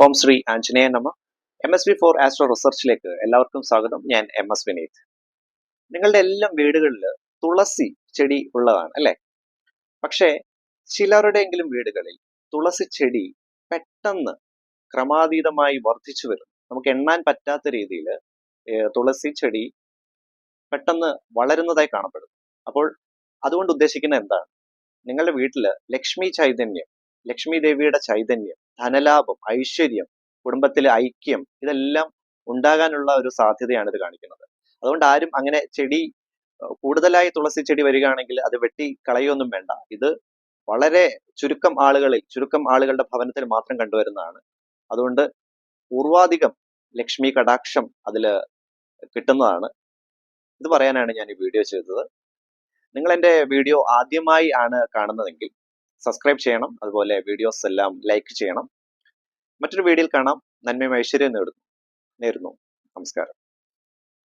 ഓം ശ്രീ ആഞ്ജനേയ നമ. M S B for astro റിസർച്ചിലേക്ക് എല്ലാവർക്കും സ്വാഗതം. ഞാൻ എം എസ് വിനീത്. നിങ്ങളുടെ എല്ലാം വീടുകളിൽ തുളസി ചെടി ഉള്ളതാണ് അല്ലേ? പക്ഷേ ചിലരുടെയെങ്കിലും വീടുകളിൽ തുളസി ചെടി പെട്ടെന്ന് ക്രമാതീതമായി വർദ്ധിച്ചു വരും. നമുക്ക് എണ്ണാൻ പറ്റാത്ത രീതിയിൽ തുളസി ചെടി പെട്ടെന്ന് വളരുന്നതായി കാണപ്പെടും. അപ്പോൾ അതുകൊണ്ട് ഉദ്ദേശിക്കുന്നത് എന്താണ്? നിങ്ങളുടെ വീട്ടിൽ ലക്ഷ്മി ചൈതന്യം ലക്ഷ്മി ദേവിയുടെ ചൈതന്യം ധനലാഭം ഐശ്വര്യം കുടുംബത്തിലെ ഐക്യം ഇതെല്ലാം ഉണ്ടാകാനുള്ള ഒരു സാധ്യതയാണ് ഇത് കാണിക്കുന്നത്. അതുകൊണ്ട് ആരും അങ്ങനെ ചെടി കൂടുതലായി തുളസി ചെടി വരികയാണെങ്കിൽ അത് വെട്ടി കളയൊന്നും വേണ്ട. ഇത് വളരെ ചുരുക്കം ആളുകളിൽ ചുരുക്കം ആളുകളുടെ ഭവനത്തിൽ മാത്രം കണ്ടുവരുന്നതാണ്. അതുകൊണ്ട് പൂർവാധികം ലക്ഷ്മി കടാക്ഷം അതിൽ കിട്ടുന്നതാണ്. ഇത് പറയാനാണ് ഞാൻ ഈ വീഡിയോ ചെയ്തത്. നിങ്ങൾ എന്റെ വീഡിയോ ആദ്യമായി ആണ് കാണുന്നതെങ്കിൽ സബ്സ്ക്രൈബ് ചെയ്യണം. അതുപോലെ വീഡിയോസ് എല്ലാം ലൈക്ക് ചെയ്യണം. മറ്റൊരു വീഡിയോയിൽ കാണാം. നന്മയും ഐശ്വര്യം നേടുന്നു. നേരുന്നു. നമസ്കാരം.